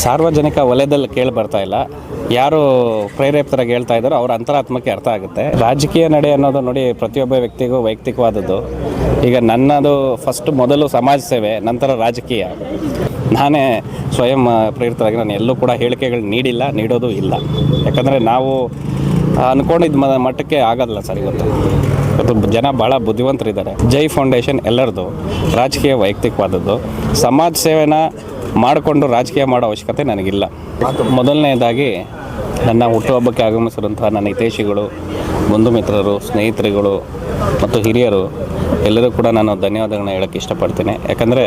ಸಾರ್ವಜನಿಕ ವಲಯದಲ್ಲಿ ಕೇಳಿ ಬರ್ತಾ ಇಲ್ಲ. ಯಾರು ಪ್ರೇರೇಪಿತರಾಗಿ ಹೇಳ್ತಾ ಇದ್ದಾರೋ ಅವ್ರ ಅಂತರಾತ್ಮಕ್ಕೆ ಅರ್ಥ ಆಗುತ್ತೆ. ರಾಜಕೀಯ ನಡೆ ಅನ್ನೋದು ನೋಡಿ ಪ್ರತಿಯೊಬ್ಬ ವ್ಯಕ್ತಿಗೂ ವೈಯಕ್ತಿಕವಾದದ್ದು. ಈಗ ನನ್ನದು ಫಸ್ಟ್ ಮೊದಲು ಸಮಾಜ ಸೇವೆ, ನಂತರ ರಾಜಕೀಯ. ನಾನೇ ಸ್ವಯಂ ಪ್ರೇರಿತರಾಗಿ ನಾನು ಎಲ್ಲೂ ಕೂಡ ಹೇಳಿಕೆಗಳು ನೀಡಿಲ್ಲ, ನೀಡೋದು ಇಲ್ಲ. ಯಾಕಂದರೆ ನಾವು ಅಂದ್ಕೊಂಡಿದ್ದ ಮಟ್ಟಕ್ಕೆ ಆಗೋದಿಲ್ಲ ಸರ್ ಇವತ್ತು ಇವತ್ತು. ಜನ ಭಾಳ ಬುದ್ಧಿವಂತರಿದ್ದಾರೆ. ಜೈ ಫೌಂಡೇಶನ್ ಎಲ್ಲರದು ರಾಜಕೀಯ ವೈಯಕ್ತಿಕವಾದದ್ದು. ಸಮಾಜ ಸೇವೆನ ಮಾಡಿಕೊಂಡು ರಾಜಕೀಯ ಮಾಡೋ ಅವಶ್ಯಕತೆ ನನಗಿಲ್ಲ. ಮೊದಲನೇದಾಗಿ ನನ್ನ ಹುಟ್ಟುಹಬ್ಬಕ್ಕೆ ಆಗಮಿಸಿದಂತಹ ನನ್ನ ಹಿತೈಷಿಗಳು, ಬಂಧು ಮಿತ್ರರು, ಸ್ನೇಹಿತರುಗಳು ಮತ್ತು ಹಿರಿಯರು, ಎಲ್ಲರೂ ಕೂಡ ನಾನು ಧನ್ಯವಾದಗಳನ್ನ ಹೇಳೋಕ್ಕೆ ಇಷ್ಟಪಡ್ತೀನಿ. ಯಾಕಂದರೆ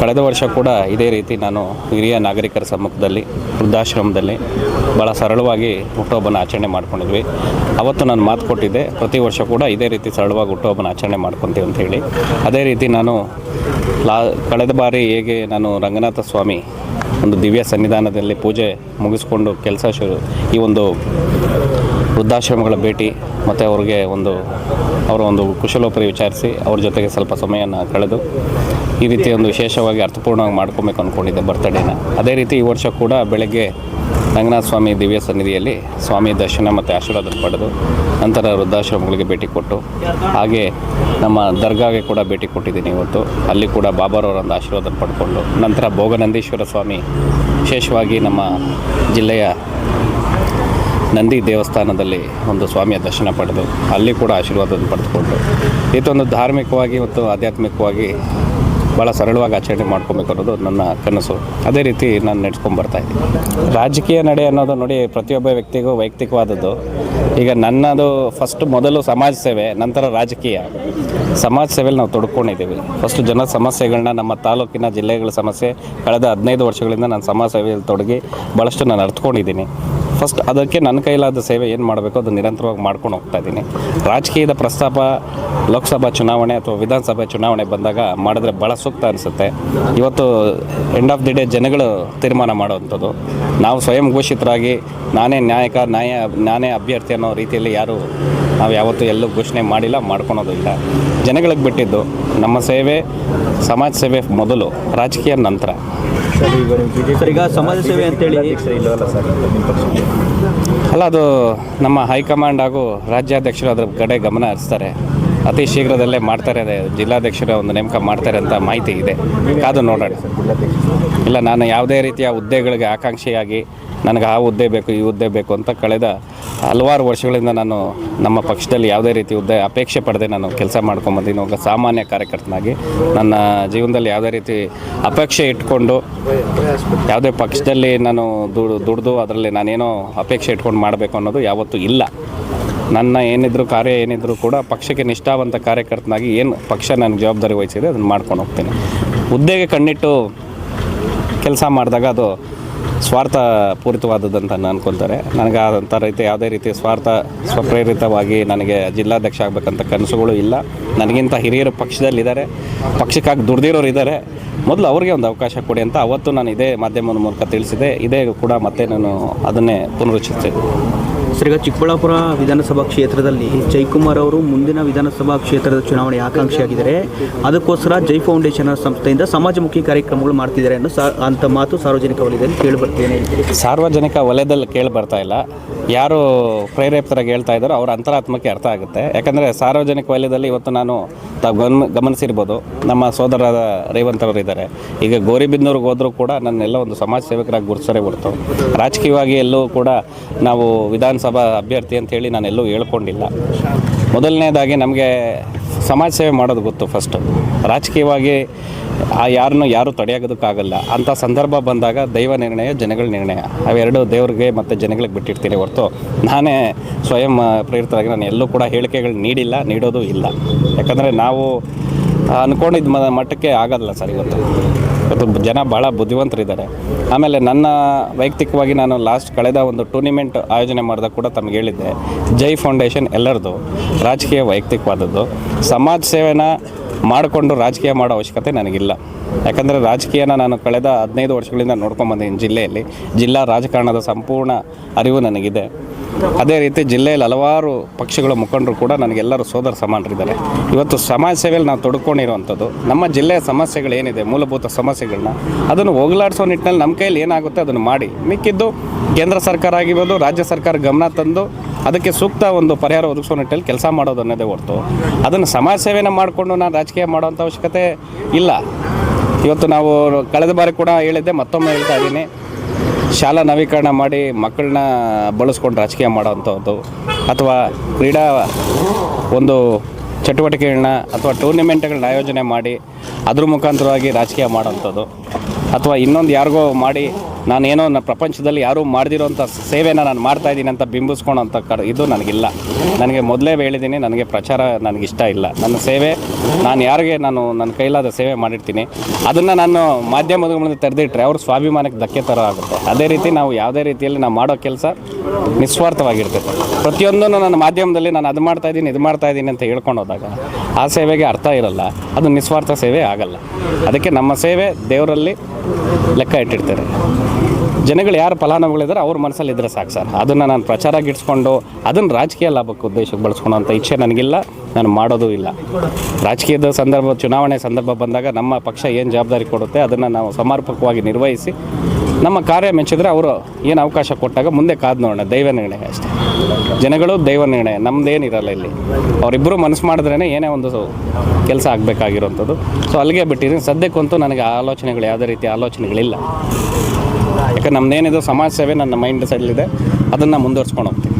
ಕಳೆದ ವರ್ಷ ಕೂಡ ಇದೇ ರೀತಿ ನಾನು ಹಿರಿಯ ನಾಗರಿಕರ ಸಮ್ಮುಖದಲ್ಲಿ, ವೃದ್ಧಾಶ್ರಮದಲ್ಲಿ ಭಾಳ ಸರಳವಾಗಿ ಹುಟ್ಟುಹಬ್ಬನ ಆಚರಣೆ ಮಾಡ್ಕೊಂಡಿದ್ವಿ. ಅವತ್ತು ನಾನು ಮಾತು ಕೊಟ್ಟಿದ್ದೆ, ಪ್ರತಿ ವರ್ಷ ಕೂಡ ಇದೇ ರೀತಿ ಸರಳವಾಗಿ ಹುಟ್ಟುಹಬ್ಬನ ಆಚರಣೆ ಮಾಡ್ಕೊತೀವಿ ಅಂತ ಹೇಳಿ. ಅದೇ ರೀತಿ ನಾನು ಲಾ, ಕಳೆದ ಬಾರಿ ಹೇಗೆ ನಾನು ರಂಗನಾಥ ಸ್ವಾಮಿ ಒಂದು ದಿವ್ಯ ಸನ್ನಿಧಾನದಲ್ಲಿ ಪೂಜೆ ಮುಗಿಸ್ಕೊಂಡು ಕೆಲಸ ಶುರು. ಈ ಒಂದು ವೃದ್ಧಾಶ್ರಮಗಳ ಭೇಟಿ ಮತ್ತು ಅವ್ರಿಗೆ ಒಂದು, ಅವರ ಒಂದು ಕುಶಲೋಪರಿ ವಿಚಾರಿಸಿ ಅವ್ರ ಜೊತೆಗೆ ಸ್ವಲ್ಪ ಸಮಯನ ಕಳೆದು ಈ ರೀತಿ ಒಂದು ವಿಶೇಷವಾಗಿ ಅರ್ಥಪೂರ್ಣವಾಗಿ ಮಾಡ್ಕೊಬೇಕು ಅಂದ್ಕೊಂಡಿದ್ದೆ ಬರ್ತ್ಡೇನ ಅದೇ ರೀತಿ ಈ ವರ್ಷ ಕೂಡ ಬೆಳಗ್ಗೆ ರಂಗನಾಥ ಸ್ವಾಮಿ ದಿವ್ಯ ಸನ್ನಿಧಿಯಲ್ಲಿ ಸ್ವಾಮಿ ದರ್ಶನ ಮತ್ತು ಆಶೀರ್ವಾದ ಪಡೆದು ನಂತರ ವೃದ್ಧಾಶ್ರಮಗಳಿಗೆ ಭೇಟಿ ಕೊಟ್ಟು, ಹಾಗೆ ನಮ್ಮ ದರ್ಗಾಗೆ ಕೂಡ ಭೇಟಿ ಕೊಟ್ಟಿದ್ದೀನಿ ಇವತ್ತು. ಅಲ್ಲಿ ಕೂಡ ಬಾಬಾರವರೊಂದು ಆಶೀರ್ವಾದ ಪಡ್ಕೊಂಡು, ನಂತರ ಭೋಗನಂದೀಶ್ವರ ಸ್ವಾಮಿ, ವಿಶೇಷವಾಗಿ ನಮ್ಮ ಜಿಲ್ಲೆಯ ನಂದಿ ದೇವಸ್ಥಾನದಲ್ಲಿ ಒಂದು ಸ್ವಾಮಿಯ ದರ್ಶನ ಪಡೆದು, ಅಲ್ಲಿ ಕೂಡ ಆಶೀರ್ವಾದವನ್ನು ಪಡೆದುಕೊಂಡು ಇದೊಂದು ಧಾರ್ಮಿಕವಾಗಿ ಮತ್ತು ಆಧ್ಯಾತ್ಮಿಕವಾಗಿ ಭಾಳ ಸರಳವಾಗಿ ಆಚರಣೆ ಮಾಡ್ಕೊಬೇಕು ಅನ್ನೋದು ನನ್ನ ಕನಸು. ಅದೇ ರೀತಿ ನಾನು ನಡೆಸ್ಕೊಂಡು ಬರ್ತಾ ಇದ್ದೀನಿ. ರಾಜಕೀಯ ನಡೆ ಅನ್ನೋದು ನೋಡಿ ಪ್ರತಿಯೊಬ್ಬ ವ್ಯಕ್ತಿಗೂ ವೈಯಕ್ತಿಕವಾದದ್ದು. ಈಗ ನನ್ನದು ಫಸ್ಟ್ ಮೊದಲು ಸಮಾಜ ಸೇವೆ, ನಂತರ ರಾಜಕೀಯ. ಸಮಾಜ ಸೇವೆಯಲ್ಲಿ ನಾವು ತೊಡ್ಕೊಂಡಿದ್ದೀವಿ. ಫಸ್ಟ್ ಜನ ಸಮಸ್ಯೆಗಳನ್ನ ನಮ್ಮ ತಾಲೂಕಿನ ಜಿಲ್ಲೆಗಳ ಸಮಸ್ಯೆ, ಕಳೆದ ಹದಿನೈದು ವರ್ಷಗಳಿಂದ ನಾನು ಸಮಾಜ ಸೇವೆಯಲ್ಲಿ ತೊಡಗಿ ಭಾಳಷ್ಟು ನಾನು ಅರ್ಥಕೊಂಡಿದ್ದೀನಿ ಫಸ್ಟ್ ಅದಕ್ಕೆ ನನ್ನ ಕೈಲಾದ ಸೇವೆ ಏನು ಮಾಡಬೇಕು ಅದು ನಿರಂತರವಾಗಿ ಮಾಡ್ಕೊಂಡು ಹೋಗ್ತಾ ಇದ್ದೀನಿ. ರಾಜಕೀಯದ ಪ್ರಸ್ತಾಪ ಲೋಕಸಭಾ ಚುನಾವಣೆ ಅಥವಾ ವಿಧಾನಸಭೆ ಚುನಾವಣೆ ಬಂದಾಗ ಮಾಡಿದ್ರೆ ಭಾಳ ಸೂಕ್ತ ಅನಿಸುತ್ತೆ. ಇವತ್ತು ಎಂಡ್ ಆಫ್ ದಿ ಡೇ ಜನಗಳು ತೀರ್ಮಾನ ಮಾಡುವಂಥದ್ದು. ನಾವು ಸ್ವಯಂ ಘೋಷಿತರಾಗಿ ನಾನೇ ನ್ಯಾಯಕ, ನ್ಯಾಯ, ನಾನೇ ಅಭ್ಯರ್ಥಿ ಅನ್ನೋ ರೀತಿಯಲ್ಲಿ ಯಾರು ನಾವು ಯಾವತ್ತೂ ಎಲ್ಲೂ ಘೋಷಣೆ ಮಾಡಿಲ್ಲ, ಮಾಡ್ಕೊಳೋದು ಇಲ್ಲ. ಜನಗಳಿಗೆ ಬಿಟ್ಟಿದ್ದು ನಮ್ಮ ಸೇವೆ, ಸಮಾಜ ಸೇವೆ ಮೊದಲು, ರಾಜಕೀಯ ನಂತರ. ಸರ್ ಈಗ ಸಮಾಜ ಸೇವೆ ಅಂತೇಳಿ ಅಲ್ಲ ಅದು ನಮ್ಮ ಹೈಕಮಾಂಡ್ ಹಾಗೂ ರಾಜ್ಯಾಧ್ಯಕ್ಷರು ಅದ್ರ ಕಡೆ ಗಮನ ಹರಿಸ್ತಾರೆ. ಅತಿ ಶೀಘ್ರದಲ್ಲೇ ಮಾಡ್ತಾರೆ ಅದೇ, ಜಿಲ್ಲಾಧ್ಯಕ್ಷರ ಒಂದು ನೇಮಕ ಮಾಡ್ತಾರೆ ಅಂತ ಮಾಹಿತಿ ಇದೆ. ಕಾದು ನೋಡೋಣ. ಇಲ್ಲ, ನಾನು ಯಾವುದೇ ರೀತಿಯ ಹುದ್ದೆಗಳಿಗೆ ಆಕಾಂಕ್ಷೆಯಾಗಿ ನನಗೆ ಆ ಹುದ್ದೆ ಬೇಕು, ಈ ಹುದ್ದೆ ಬೇಕು ಅಂತ ಕಳೆದ ಹಲವಾರು ವರ್ಷಗಳಿಂದ ನಾನು ನಮ್ಮ ಪಕ್ಷದಲ್ಲಿ ಯಾವುದೇ ರೀತಿ ಹುದ್ದೆ ಅಪೇಕ್ಷೆ ಪಡೆದೇ ನಾನು ಕೆಲಸ ಮಾಡ್ಕೊಂಬಂದಿನಿ ಒಬ್ಬ ಸಾಮಾನ್ಯ ಕಾರ್ಯಕರ್ತನಾಗಿ ನನ್ನ ಜೀವನದಲ್ಲಿ ಯಾವುದೇ ರೀತಿ ಅಪೇಕ್ಷೆ ಇಟ್ಕೊಂಡು ಯಾವುದೇ ಪಕ್ಷದಲ್ಲಿ ನಾನು ದುಡ್ದು ಅದರಲ್ಲಿ ನಾನೇನೋ ಅಪೇಕ್ಷೆ ಇಟ್ಕೊಂಡು ಮಾಡಬೇಕು ಅನ್ನೋದು ಯಾವತ್ತೂ ಇಲ್ಲ. ನನ್ನ ಏನಿದ್ರು ಕಾರ್ಯ ಏನಿದ್ರು ಕೂಡ ಪಕ್ಷಕ್ಕೆ ನಿಷ್ಠಾವಂತ ಕಾರ್ಯಕರ್ತನಾಗಿ ಏನು ಪಕ್ಷ ನನಗೆ ಜವಾಬ್ದಾರಿ ವಹಿಸಿದೆ ಅದನ್ನು ಮಾಡ್ಕೊಂಡು ಹೋಗ್ತೀನಿ. ಹುದ್ದೆಗೆ ಕಣ್ಣಿಟ್ಟು ಕೆಲಸ ಮಾಡಿದಾಗ ಅದು ಸ್ವಾರ್ಥ ಪೂರಿತವಾದದ್ದಂತ ಅನ್ಕೊತಾರೆ. ನನಗೆ ಆದಂಥ ರೀತಿ ಯಾವುದೇ ರೀತಿ ಸ್ವಾರ್ಥ ಸ್ವಪ್ರೇರಿತವಾಗಿ ನನಗೆ ಜಿಲ್ಲಾಧ್ಯಕ್ಷ ಆಗಬೇಕಂತ ಕನಸುಗಳು ಇಲ್ಲ. ನನಗಿಂತ ಹಿರಿಯರು ಪಕ್ಷದಲ್ಲಿದ್ದಾರೆ. ಪಕ್ಷಕ್ಕಾಗಿ ದುಡ್ದಿರೋರು ಇದ್ದಾರೆ. ಮೊದಲು ಅವ್ರಿಗೆ ಒಂದು ಅವಕಾಶ ಕೊಡಿ ಅಂತ ಅವತ್ತು ನಾನು ಇದೇ ಮಾಧ್ಯಮದ ಮೂಲಕ ತಿಳಿಸಿದೆ. ಇದೇ ಕೂಡ ಮತ್ತೆ ನಾನು ಅದನ್ನೇ ಪುನರುಚ್ಚರಿಸಿದೆ ಸರ್ ಈಗ ಚಿಕ್ಕಬಳ್ಳಾಪುರ ವಿಧಾನಸಭಾ ಕ್ಷೇತ್ರದಲ್ಲಿ ಜೈಕುಮಾರ್ ಅವರು ಮುಂದಿನ ವಿಧಾನಸಭಾ ಕ್ಷೇತ್ರದ ಚುನಾವಣೆ ಆಕಾಂಕ್ಷಿಯಾಗಿದ್ದಾರೆ. ಅದಕ್ಕೋಸ್ಕರ ಜೈ ಫೌಂಡೇಶನ್ ಸಂಸ್ಥೆಯಿಂದ ಸಮಾಜಮುಖಿ ಕಾರ್ಯಕ್ರಮಗಳು ಮಾಡ್ತಿದ್ದಾರೆ ಅನ್ನೋ ಸಾ ಅಂತ ಮಾತು ಸಾರ್ವಜನಿಕ ವಲಯದಲ್ಲಿ ಕೇಳಿಬರ್ತೇನೆ ಸಾರ್ವಜನಿಕ ವಲಯದಲ್ಲಿ ಕೇಳಿ ಬರ್ತಾ ಇಲ್ಲ. ಯಾರು ಪ್ರೇರೇಪಿತರಾಗಿ ಹೇಳ್ತಾ ಇದ್ದಾರೋ ಅವರ ಅಂತರಾತ್ಮಕ್ಕೆ ಅರ್ಥ ಆಗುತ್ತೆ. ಯಾಕಂದರೆ ಸಾರ್ವಜನಿಕ ವಲಯದಲ್ಲಿ ಇವತ್ತು ನಾನು ತಾವು ಗಮನ ಗಮನಿಸಿರ್ಬೋದು. ನಮ್ಮ ಸೋದರರಾದ ರೇವಂತ್ ಅವರು ಇದ್ದಾರೆ. ಈಗ ಗೋರಿಬಿದ್ನೂರಿಗೆ ಹೋದರೂ ಕೂಡ ನನ್ನೆಲ್ಲ ಒಂದು ಸಮಾಜ ಸೇವಕರಾಗಿ ಗುರುತಿಸರೇ ಹೊರತು. ರಾಜಕೀಯವಾಗಿ ಎಲ್ಲೂ ಕೂಡ ನಾವು ವಿಧಾನಸಭಾ ಅಭ್ಯರ್ಥಿ ಅಂತೇಳಿ ನಾನು ಎಲ್ಲೂ ಹೇಳ್ಕೊಂಡಿಲ್ಲ. ಮೊದಲನೇದಾಗಿ ನಮಗೆ ಸಮಾಜ ಸೇವೆ ಮಾಡೋದು ಗೊತ್ತು ಫಸ್ಟು ರಾಜಕೀಯವಾಗಿ ಆ ಯಾರನ್ನು ಯಾರೂ ತಡೆಯೋದಕ್ಕಾಗಲ್ಲ ಅಂಥ ಸಂದರ್ಭ ಬಂದಾಗ ದೈವ ನಿರ್ಣಯ, ಜನಗಳ ನಿರ್ಣಯ. ಅವೆರಡು ದೇವ್ರಿಗೆ ಮತ್ತು ಜನಗಳಿಗೆ ಬಿಟ್ಟಿರ್ತೀನಿ ಹೊರತು ನಾನೇ ಸ್ವಯಂ ಪ್ರೇರಿತರಾಗಿ ನಾನು ಎಲ್ಲೂ ಕೂಡ ಹೇಳಿಕೆಗಳು ನೀಡಿಲ್ಲ, ನೀಡೋದು ಇಲ್ಲ. ಯಾಕಂದರೆ ನಾವು ಅಂದ್ಕೊಂಡಿದ್ದ ಮಟ್ಟಕ್ಕೆ ಆಗೋದಿಲ್ಲ ಸರ್ ಇವತ್ತು. ಇವತ್ತು ಜನ ಭಾಳ ಬುದ್ಧಿವಂತರಿದ್ದಾರೆ. ಆಮೇಲೆ ನನ್ನ ವೈಯಕ್ತಿಕವಾಗಿ ನಾನು ಲಾಸ್ಟ್ ಕಳೆದ ಒಂದು ಟೂರ್ನಿಮೆಂಟ್ ಆಯೋಜನೆ ಮಾಡಿದಾಗ ಕೂಡ ತಮಗೆ ಹೇಳಿದ್ದೆ. ಜೈ ಫೌಂಡೇಶನ್ ಎಲ್ಲರದು, ರಾಜಕೀಯ ವೈಯಕ್ತಿಕವಾದದ್ದು. ಸಮಾಜ ಸೇವೆನ ಮಾಡಿಕೊಂಡು ರಾಜಕೀಯ ಮಾಡೋ ಅವಶ್ಯಕತೆ ನನಗಿಲ್ಲ. ಯಾಕಂದರೆ ರಾಜಕೀಯನ ನಾನು ಕಳೆದ ಹದಿನೈದು ವರ್ಷಗಳಿಂದ ನೋಡ್ಕೊಂಬಂದಿದ್ದೀನಿ ಜಿಲ್ಲೆಯಲ್ಲಿ. ಜಿಲ್ಲಾ ರಾಜಕಾರಣದ ಸಂಪೂರ್ಣ ಅರಿವು ನನಗಿದೆ. ಅದೇ ರೀತಿ ಜಿಲ್ಲೆಯಲ್ಲಿ ಹಲವಾರು ಪಕ್ಷಗಳ ಮುಖಂಡರು ಕೂಡ ನನಗೆಲ್ಲರೂ ಸೋದರ ಸಮಾನರಿದ್ದಾರೆ. ಇವತ್ತು ಸಮಾಜ ಸೇವೆಯಲ್ಲಿ ನಾವು ತೊಡ್ಕೊಂಡಿರುವಂಥದ್ದು, ನಮ್ಮ ಜಿಲ್ಲೆಯ ಸಮಸ್ಯೆಗಳು ಏನಿದೆ, ಮೂಲಭೂತ ಸಮಸ್ಯೆಗಳನ್ನ ಅದನ್ನು ಹೋಗಲಾಡಿಸೋ ನಿಟ್ಟಿನಲ್ಲಿ ನಮ್ಮ ಕೈಯಲ್ಲಿ ಏನಾಗುತ್ತೆ ಅದನ್ನು ಮಾಡಿ. ಮಿಕ್ಕಿದ್ದು ಕೇಂದ್ರ ಸರ್ಕಾರ ಆಗಿರ್ಬೋದು, ರಾಜ್ಯ ಸರ್ಕಾರ ಗಮನ ತಂದು ಅದಕ್ಕೆ ಸೂಕ್ತ ಒಂದು ಪರಿಹಾರ ಒದಗಿಸೋ ನಿಟ್ಟಲ್ಲಿ ಕೆಲಸ ಮಾಡೋದು ಅನ್ನೋದೇ ಹೊರತು ಅದನ್ನು ಸಮಾಜ ಸೇವೆನ ಮಾಡಿಕೊಂಡು ನಾನು ರಾಜಕೀಯ ಮಾಡೋವಂಥ ಅವಶ್ಯಕತೆ ಇಲ್ಲ. ಇವತ್ತು ನಾವು ಕಳೆದ ಬಾರಿ ಕೂಡ ಹೇಳಿದ್ದೆ, ಮತ್ತೊಮ್ಮೆ ಹೇಳ್ತಾ ಇದ್ದೀನಿ. ಶಾಲಾ ನವೀಕರಣ ಮಾಡಿ ಮಕ್ಕಳನ್ನ ಬಳಸ್ಕೊಂಡು ರಾಜಕೀಯ ಮಾಡೋವಂಥದ್ದು ಅಥವಾ ಕ್ರೀಡಾ ಒಂದು ಚಟುವಟಿಕೆಗಳನ್ನ ಅಥವಾ ಟೂರ್ನಿಮೆಂಟ್ಗಳನ್ನ ಆಯೋಜನೆ ಮಾಡಿ ಅದ್ರ ಮುಖಾಂತರವಾಗಿ ರಾಜಕೀಯ ಮಾಡೋವಂಥದ್ದು. ಅಥವಾ ಇನ್ನೊಂದು ಯಾರಿಗೋ ಮಾಡಿ ನಾನೇನೋ ನನ್ನ ಪ್ರಪಂಚದಲ್ಲಿ ಯಾರೂ ಮಾಡದಿರೋಂಥ ಸೇವೆನ ನಾನು ಮಾಡ್ತಾ ಇದ್ದೀನಿ ಅಂತ ಬಿಂಬಿಸ್ಕೊಳೋಂಥ ಕ ಇದು ನನಗಿಲ್ಲ. ನನಗೆ ಮೊದಲೇ ಹೇಳಿದ್ದೀನಿ, ನನಗೆ ಪ್ರಚಾರ ನನಗಿಷ್ಟ ಇಲ್ಲ. ನನ್ನ ಸೇವೆ, ನಾನು ಯಾರಿಗೆ ನಾನು ನನ್ನ ಕೈಲಾದ ಸೇವೆ ಮಾಡಿರ್ತೀನಿ. ಅದನ್ನು ನಾನು ಮಾಧ್ಯಮದ ಮುಂದೆ ತೆರೆದಿಟ್ಟರೆ ಅವ್ರ ಸ್ವಾಭಿಮಾನಕ್ಕೆ ಧಕ್ಕೆ ಥರ ಆಗುತ್ತೆ. ಅದೇ ರೀತಿ ನಾವು ಯಾವುದೇ ರೀತಿಯಲ್ಲಿ ನಾವು ಮಾಡೋ ಕೆಲಸ ನಿಸ್ವಾರ್ಥವಾಗಿರ್ತೈತೆ ಪ್ರತಿಯೊಂದನ್ನು ನನ್ನ ಮಾಧ್ಯಮದಲ್ಲಿ ನಾನು ಅದು ಮಾಡ್ತಾ ಇದ್ದೀನಿ, ಇದು ಮಾಡ್ತಾ ಇದ್ದೀನಿ ಅಂತ ಹೇಳ್ಕೊಂಡು ಹೋದಾಗ ಆ ಸೇವೆಗೆ ಅರ್ಥ ಇರಲ್ಲ, ಅದು ನಿಸ್ವಾರ್ಥ ಸೇವೆ ಆಗಲ್ಲ. ಅದಕ್ಕೆ ನಮ್ಮ ಸೇವೆ ದೇವರಲ್ಲಿ ಲೆಕ್ಕ ಇಟ್ಟಿರ್ತಾರೆ. ಜನಗಳು ಯಾರು ಫಲಾನುಭವಿಗಳಿದ್ದಾರೆ ಅವ್ರ ಮನಸ್ಸಲ್ಲಿ ಇದ್ದರೆ ಸಾಕು ಸರ್. ಅದನ್ನು ನಾನು ಪ್ರಚಾರ ಗಿಟ್ಸ್ಕೊಂಡು ಅದನ್ನು ರಾಜಕೀಯ ಲಾಭಕ್ಕೆ ಉದ್ದೇಶಕ್ಕೆ ಬಳಸ್ಕೊಳ್ಳೋ ಅಂತ ಇಚ್ಛೆ ನನಗಿಲ್ಲ, ನಾನು ಮಾಡೋದು ಇಲ್ಲ. ರಾಜಕೀಯದ ಸಂದರ್ಭ, ಚುನಾವಣೆ ಸಂದರ್ಭ ಬಂದಾಗ ನಮ್ಮ ಪಕ್ಷ ಏನು ಜವಾಬ್ದಾರಿ ಕೊಡುತ್ತೆ ಅದನ್ನು ನಾವು ಸಮರ್ಪಕವಾಗಿ ನಿರ್ವಹಿಸಿ, ನಮ್ಮ ಕಾರ್ಯ ಮೆಚ್ಚಿದ್ರೆ ಅವರು ಏನು ಅವಕಾಶ ಕೊಟ್ಟಾಗ ಮುಂದೆ ಕಾದು ನೋಡೋಣ. ದೈವ ನಿರ್ಣಯ ಅಷ್ಟೇ. ಜನಗಳು ದೈವ ನಿರ್ಣಯ ನಮ್ಮದೇನಿರಲ್ಲ ಇಲ್ಲಿ. ಅವರಿಬ್ಬರು ಮನಸ್ಸು ಮಾಡಿದ್ರೇ ಏನೇ ಒಂದು ಕೆಲಸ ಆಗಬೇಕಾಗಿರೋಂಥದ್ದು. ಸೊ ಅಲ್ಲಿಗೆ ಬಿಟ್ಟಿದ್ದೀನಿ. ಸದ್ಯಕ್ಕಂತೂ ನನಗೆ ಆಲೋಚನೆಗಳು ಯಾವುದೇ ರೀತಿ ಆಲೋಚನೆಗಳಿಲ್ಲ. ಯಾಕಂದ್ರೆ ನಮ್ಮದೇನಿದೆ ಸಮಾಜ ಸೇವೆ, ನನ್ನ ಮೈಂಡ್ ಸೈಡಲ್ಲಿದೆ ಅದನ್ನು ಮುಂದುವರ್ಸ್ಕೊಂಡು ಹೋಗ್ತೀನಿ.